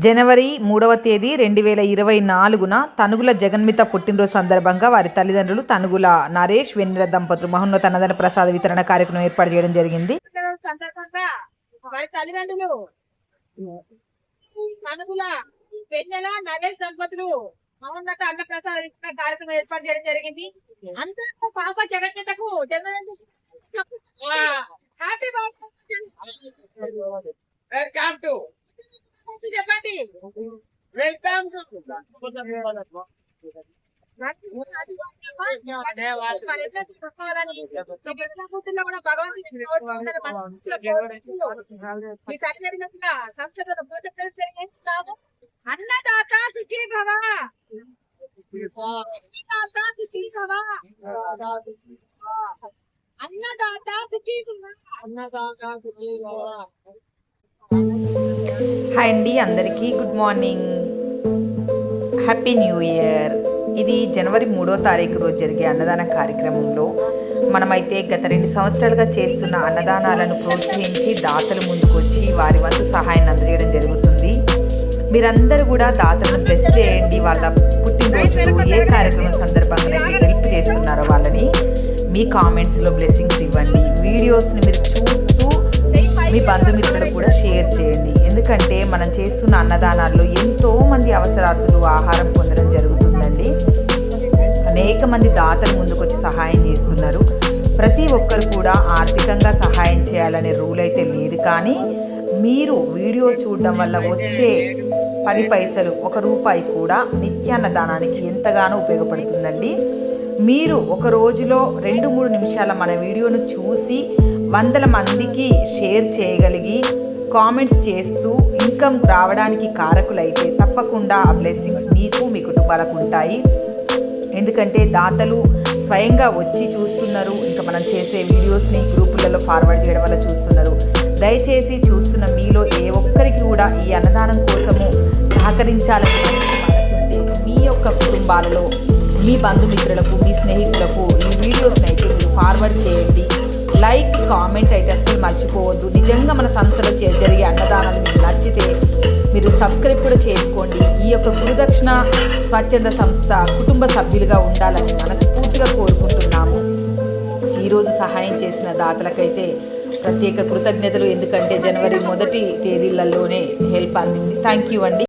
జనవరి మూడవ తేదీ రెండు వేల ఇరవై నాలుగున తనుగుల జగన్మిత పుట్టినరోజు సందర్భంగా వారి తల్లిదండ్రులు తనుగుల నరేష్ వెన్నెల దంపతులు మహోన్నత అన్నదాన ప్రసాద వితరణ కార్యక్రమం ఏర్పాటు చేయడం జరిగింది. పుట్టినరోజు సందర్భంగా వారి తల్లిదండ్రులు తనుగుల పెన్నెల నరేష్ దంపతులు మహోన్నత అన్న ప్రసాద వితరణ కార్యక్రమం ఏర్పాటు చేయడం జరిగింది. అందరూ పాప జన్మదిన హ్యాపీ అందరి మనసులో మీ తల్లిదండ్రులుగా సంస్థలను పూర్తి తెలియజేస్తున్నాము అన్నదాత సుఖీ భవ అన్నదాత సుఖీ భవ అన్నదాత సుఖీ భవ అన్నదాత సుఖీ భవ హాయ్ అండి అందరికీ good morning. Happy new year ఇది జనవరి మూడో తారీఖు రోజు జరిగే అన్నదాన కార్యక్రమంలో మనమైతే గత రెండు సంవత్సరాలుగా చేస్తున్న అన్నదానాలను ప్రోత్సహించి దాతలు ముందుకొచ్చి వారి వంతు సహాయాన్ని అందజేయడం జరుగుతుంది. మీరందరూ కూడా దాతలను బ్లెస్ చేయండి. వాళ్ళ పుట్టినరోజు ఏ కార్యక్రమం సందర్భంగా హెల్ప్ చేస్తున్నారో వాళ్ళని మీ కామెంట్స్లో బ్లెస్సింగ్స్ ఇవ్వండి. వీడియోస్ని మీరు చూస్తూ మీ బంధుమిత్రులకు కూడా షేర్ చేయండి. ఎందుకంటే మనం చేస్తున్న అన్నదానాల్లో ఎంతో మంది అవసరార్థులు ఆహారం పొందడం జరుగుతుందండి. అనేక మంది దాతలు ముందుకొచ్చి సహాయం చేస్తున్నారు. ప్రతి ఒక్కరు కూడా ఆర్థికంగా సహాయం చేయాలనే రూల్ అయితే లేదు. కానీ మీరు వీడియో చూడడం వల్ల వచ్చే పది పైసలు ఒక రూపాయి కూడా నిత్యాన్నదానానికి ఎంతగానో ఉపయోగపడుతుందండి. మీరు ఒక రోజులో రెండు మూడు నిమిషాల మన వీడియోను చూసి వందల మందికి షేర్ చేయగలిగి కామెంట్స్ చేస్తూ ఇన్కమ్ రావడానికి కారకులైతే తప్పకుండా ఆ బ్లెస్సింగ్స్ మీకు మీ కుటుంబాలకు ఉంటాయి. ఎందుకంటే దాతలు స్వయంగా వచ్చి చూస్తున్నారు. ఇంకా మనం చేసే వీడియోస్ని గ్రూపులలో ఫార్వర్డ్ చేయడం వల్ల చూస్తున్నారు. దయచేసి చూస్తున్న మీలో ఏ ఒక్కరికి కూడా ఈ అన్నదానం కోసము సహకరించాలని మీ యొక్క కుటుంబాలలో మీ బంధుమిత్రులకు మీ స్నేహితులకు ఈ వీడియోస్ని అయితే మీరు ఫార్వర్డ్ చేయండి. లైక్ కామెంట్ అయితే అస్సలు మర్చిపోవద్దు. నిజంగా మన సంస్థలో చే- జరిగే అన్నదానాలు మీకు నచ్చితే మీరు సబ్స్క్రైబ్ కూడా చేసుకోండి. ఈ యొక్క గురుదక్షిణ స్వచ్ఛంద సంస్థ కుటుంబ సభ్యులుగా ఉండాలని మనస్ఫూర్తిగా కోరుకుంటున్నాము. ఈరోజు సహాయం చేసిన దాతలకైతే ప్రత్యేక కృతజ్ఞతలు. ఎందుకంటే జనవరి మొదటి తేదీలలోనే హెల్ప్ అందింది. థ్యాంక్ యూ అండి.